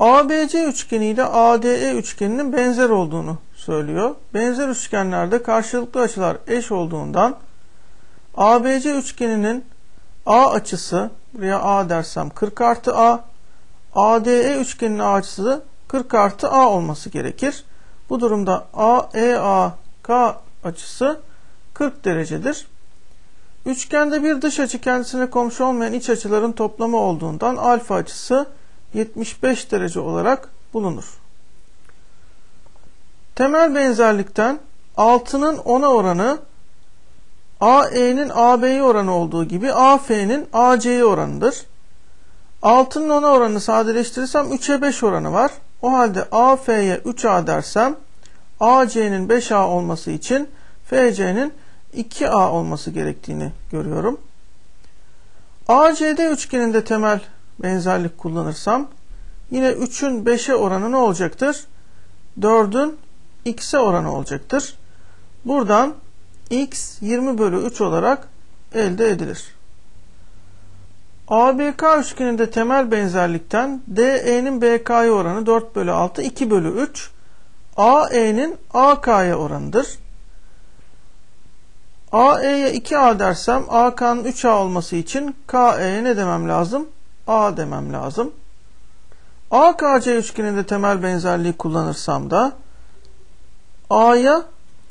ABC üçgeni ile ADE üçgeninin benzer olduğunu söylüyor. Benzer üçgenlerde karşılıklı açılar eş olduğundan ABC üçgeninin A açısı, buraya A dersem 40 artı A, ADE üçgeninin A açısı 40 artı A olması gerekir. Bu durumda AEAK açısı 40 derecedir. Üçgende bir dış açı kendisine komşu olmayan iç açıların toplamı olduğundan alfa açısı 75 derece olarak bulunur. Temel benzerlikten 6'nın 10'a oranı AE'nin AB'ye oranı olduğu gibi AF'nin AC'ye oranıdır. 6'nın 10'a oranı sadeleştirirsem 3'e 5 oranı var. O halde AF'ye 3A dersem AC'nin 5A olması için FC'nin 2A olması gerektiğini görüyorum. ACD üçgeninde temel benzerlik kullanırsam yine 3'ün 5'e oranı ne olacaktır? 4'ün x'e oranı olacaktır. Buradan x 20 bölü 3 olarak elde edilir. ABK üçgeninde temel benzerlikten DE'nin BK'ya oranı 4 bölü 6 2 bölü 3 AE'nin AK'ya oranıdır. AE'ye 2A dersem AK'nın 3A olması için KE'ye ne demem lazım? A demem lazım. AKC üçgeninde temel benzerliği kullanırsam da A'ya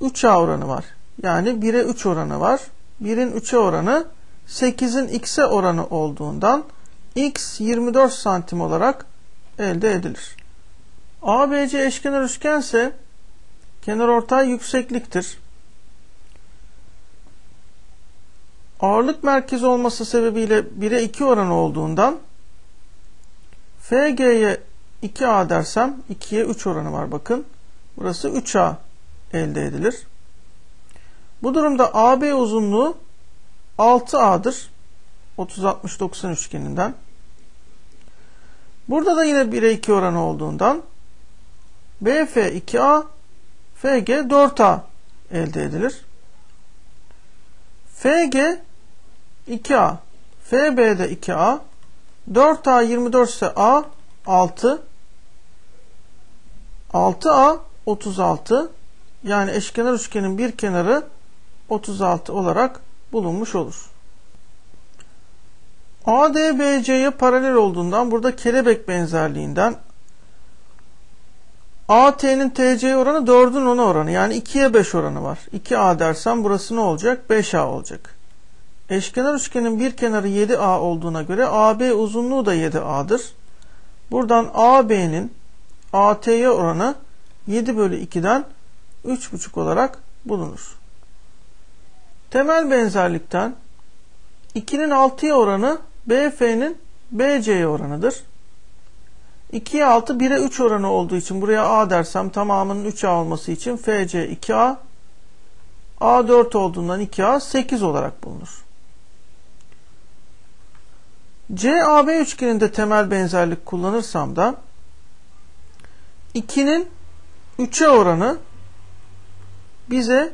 3A oranı var. Yani 1'e 3 oranı var. 1'in 3'e oranı 8'in x'e oranı olduğundan x 24 santim olarak elde edilir. ABC eşkenar üçgense kenar ortay yüksekliktir. Ağırlık merkezi olması sebebiyle 1'e 2 oranı olduğundan FG'ye 2A dersem 2'ye 3 oranı var bakın. Burası 3A elde edilir. Bu durumda AB uzunluğu 6A'dır. 30-60-90 üçgeninden. Burada da yine 1'e 2 oranı olduğundan BF 2A, FG 4A elde edilir. FG 2A, FB de 2A, 4A 24 ise A 6, 6A 36 yani eşkenar üçgenin bir kenarı 36 olarak bulunmuş olur. ADBC'ye paralel olduğundan burada kelebek benzerliğinden AT'nin TC oranı 4'ün 10'a oranı yani 2'ye 5 oranı var. 2A dersem burası ne olacak? 5A olacak. Eşkenar üçgenin bir kenarı 7A olduğuna göre AB uzunluğu da 7A'dır. Buradan AB'nin AT'ye oranı 7 bölü 2'den 3,5 olarak bulunur. Temel benzerlikten 2'nin 6'ya oranı BF'nin BC'ye oranıdır. 2'ye 6 1'e 3 oranı olduğu için buraya A dersem tamamının 3A olması için FC 2A A 4 olduğundan 2A 8 olarak bulunur. CAB üçgeninde temel benzerlik kullanırsam da 2'nin 3'e oranı bize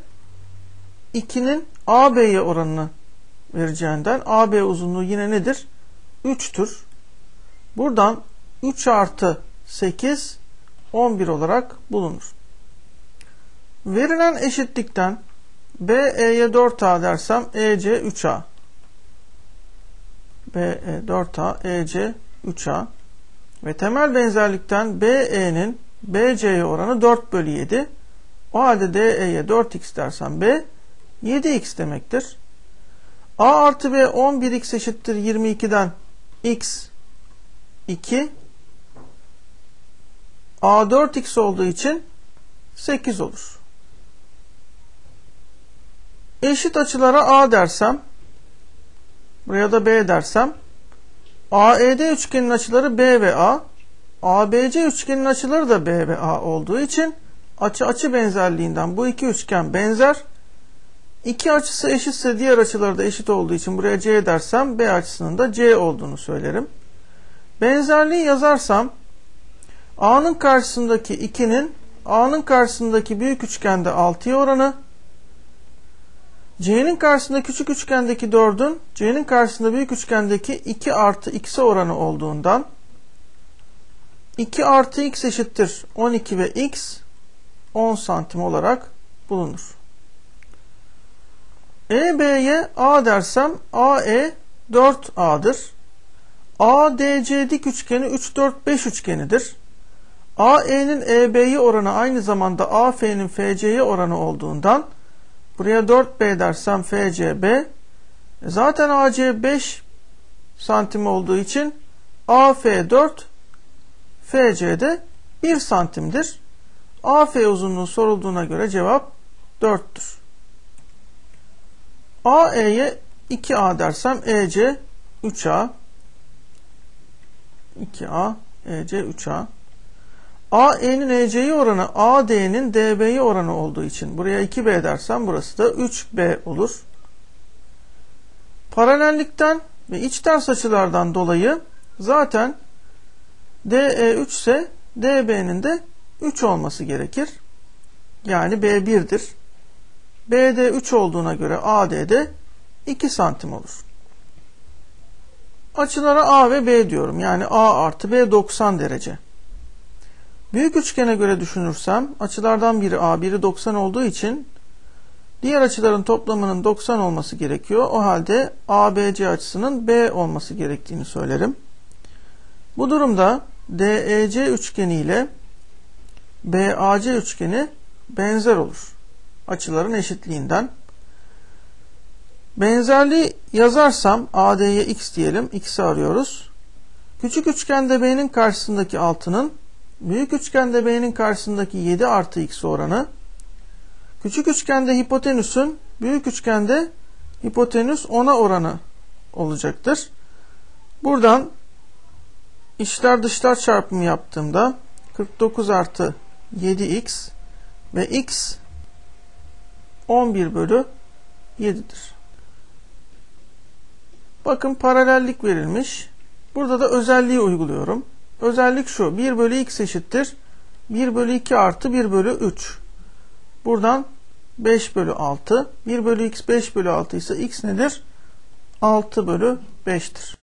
2'nin AB'ye oranını vereceğinden AB uzunluğu yine nedir? 3'tür. Buradan 3 artı 8 11 olarak bulunur. Verilen eşitlikten BE'ye 4A dersem EC 3A. BE 4A, EC 3A. Ve temel benzerlikten BE'nin BC'ye oranı 4 bölü 7. O halde DE'ye 4x dersem B 7x demektir. A artı B 11x eşittir 22'den x 2 A 4x olduğu için 8 olur. Eşit açılara A dersem buraya da B dersem AED üçgenin açıları B ve A ABC üçgenin açıları da B ve A olduğu için açı açı benzerliğinden bu iki üçgen benzer. İki açısı eşitse diğer açıları da eşit olduğu için buraya C dersem B açısının da C olduğunu söylerim. Benzerliği yazarsam A'nın karşısındaki 2'nin A'nın karşısındaki büyük üçgende 6'ya oranı C'nin karşısında küçük üçgendeki 4'ün C'nin karşısında büyük üçgendeki 2 artı x'e oranı olduğundan 2 artı x eşittir 12 ve x 10 santim olarak bulunur. EB'ye A dersem AE 4A'dır. ADC dik üçgeni 3, 4, 5 üçgenidir. AE'nin EB'ye oranı aynı zamanda AF'nin FC'ye oranı olduğundan buraya 4B dersem FCB zaten AC 5 santim olduğu için AF 4 FC'de 1 santimdir. AF uzunluğu sorulduğuna göre cevap 4'tür. AE'ye 2A dersem EC 3A 2A EC 3A AE'nin EC'ye oranı AD'nin DB'ye oranı olduğu için buraya 2B dersem burası da 3B olur. Paralellikten ve iç ters açılardan dolayı zaten DE 3 ise DB'nin de 3 olması gerekir. Yani B1'dir. BD 3 olduğuna göre AD'de 2 santim olur. Açılara A ve B diyorum. Yani A artı B 90 derece. Büyük üçgene göre düşünürsem açılardan biri A, biri 90 olduğu için diğer açıların toplamının 90 olması gerekiyor. O halde ABC açısının B olması gerektiğini söylerim. Bu durumda DEC üçgeni ile BAC üçgeni benzer olur. Açıların eşitliğinden. Benzerliği yazarsam AD'ye x diyelim. X'i arıyoruz. Küçük üçgende B'nin karşısındaki 6'nın büyük üçgende B'nin karşısındaki 7 artı x oranı küçük üçgende hipotenüsün büyük üçgende hipotenüs 10'a oranı olacaktır. Buradan içler dışlar çarpımı yaptığımda 49 artı 7x ve x 11 bölü 7'dir. Bakın paralellik verilmiş. Burada da özelliği uyguluyorum. Özellik şu. 1 bölü x eşittir. 1 bölü 2 artı 1 bölü 3. Buradan 5 bölü 6. 1 bölü x 5 bölü 6 ise x nedir? 6 bölü 5'tir.